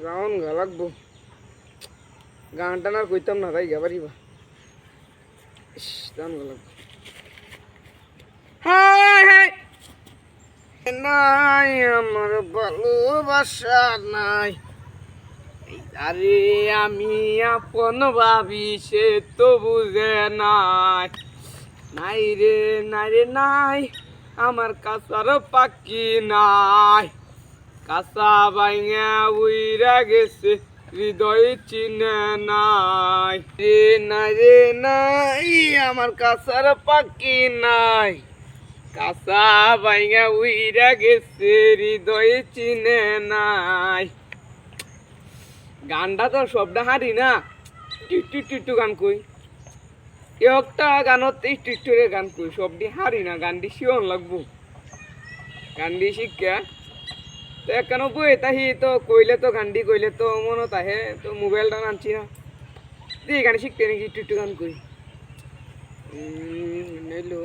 যাওন গা লাগবো। গানটা না আর কইতাম না, তাই গাবারিবা ইস, যাওন গা লাগবো। নাই আমার ভালোবাসা নাই। আরে আমি আপন ভাবি, সে তো বুঝে নাই। নাই রে নাই রে, নাই। আমার কাছার পাখি নাই। কাঁচা বাইঙা উইরা গেছে, হৃদয় চিনে নাই। রে নাই রে নাই, আমার কাছার পাখি নাই। কাঁচা বাইঙা উইরা গেছে, হৃদয় চিনে নাই। গানটা তো সবটা হারি না? টিটু টিটু গান কই? একটা গানত এই টিটুরে গান কই? সবটি হারি না, গানটি শিওন লাগবো। গানটি শিক্ষা। তো একখানো বই তাহি তো কইলে তো গানটি কইলে তো, মনত আহে, তো মোবাইলটা আনছি না। দিয়ে গান শিখতে নাকি টিটু গান কই। নইলো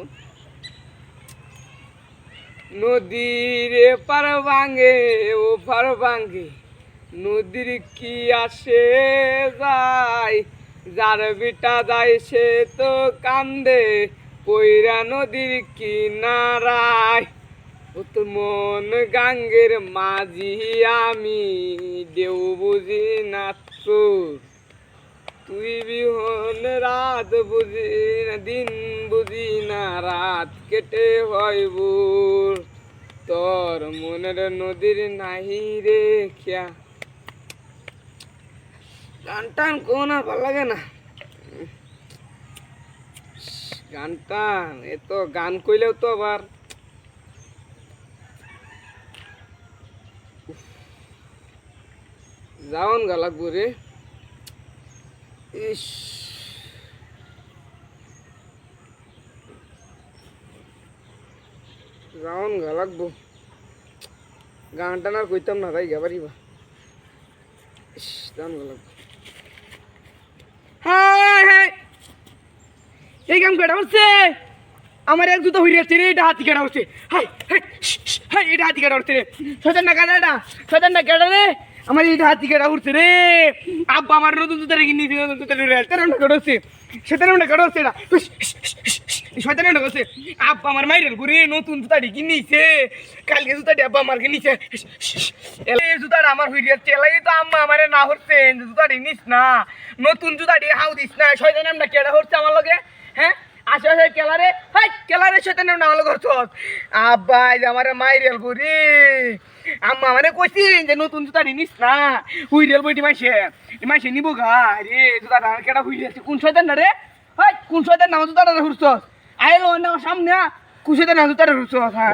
নদীর পার ভাঙে, ও পার ভাঙে, নদীর কি আসে যায় যার বিটা যায় সে তো কান্দে পৈরা নদীর কিনারায়। মন গাঙ্গের মাঝি আমি দেউ বুঝি না তোর। তুই বিহন রাত বুঝি না, দিন বুঝি না, রাত কেটে হয় তোর মনের নদীর নাহি রে খেয়া। গান টান কোন আর ভালো লাগে না। গান টান, এ গান কইলেও তো আবার যাওন গা লাগবো রে। ইস। যাওন গা লাগবো। গান টান আর কইতাম না তাই গাবারিবা ইস, যাওন গা লাগবো। এই কাম কেটা হচ্ছে? আমার এক জুতো হইরে রে, এটা হাতি কেটা হচ্ছে? হাই হাই হাই, এটা হাতি কেটা হচ্ছে রে? সজান না কাটা এটা? সজান না কেটা রে? আমার এটা হাতি কেটা উঠছে রে? আব্বা আমার নতুন জুতো রেখে নিয়েছি, নতুন জুতো রে তেরো না কেটা হচ্ছে কেটা হচ্ছে এটা। শয়তানে না হচ্ছে আব্বা আমার ঘুরে নতুন জুতাটি কিনিছে কালকে জুতাটি আব্বা আমার কিনিছে জুতাটা আমার হইরে যাচ্ছে। এলাই তো আম্মা আমারে না হচ্ছে। জুতাটি নিস না। নতুন জুতাটি হাউ দিস না। শয়তানে আমরা কেডা হচ্ছে আমার লগে? হ্যাঁ? আসে আসে কেলারে। হাই কেলারে শয়তানে আমরা আমার লগে হচ্ছে আব্বা, এই যে আমার মাইরেল ঘুরে আম্মা মানে কইছি যে নতুন জুতাটি নিস না হুইরেল বইটি মাইছে মাইছে নিব গা। রে জুতাটা কেডা হইরে যাচ্ছে কোন শয়তান না রে? হাই, কোন শয়তান নাম জুতাটা হুরছস আইলো না, সামনে কুশিতে না জুতাটা হুরছস হ্যাঁ।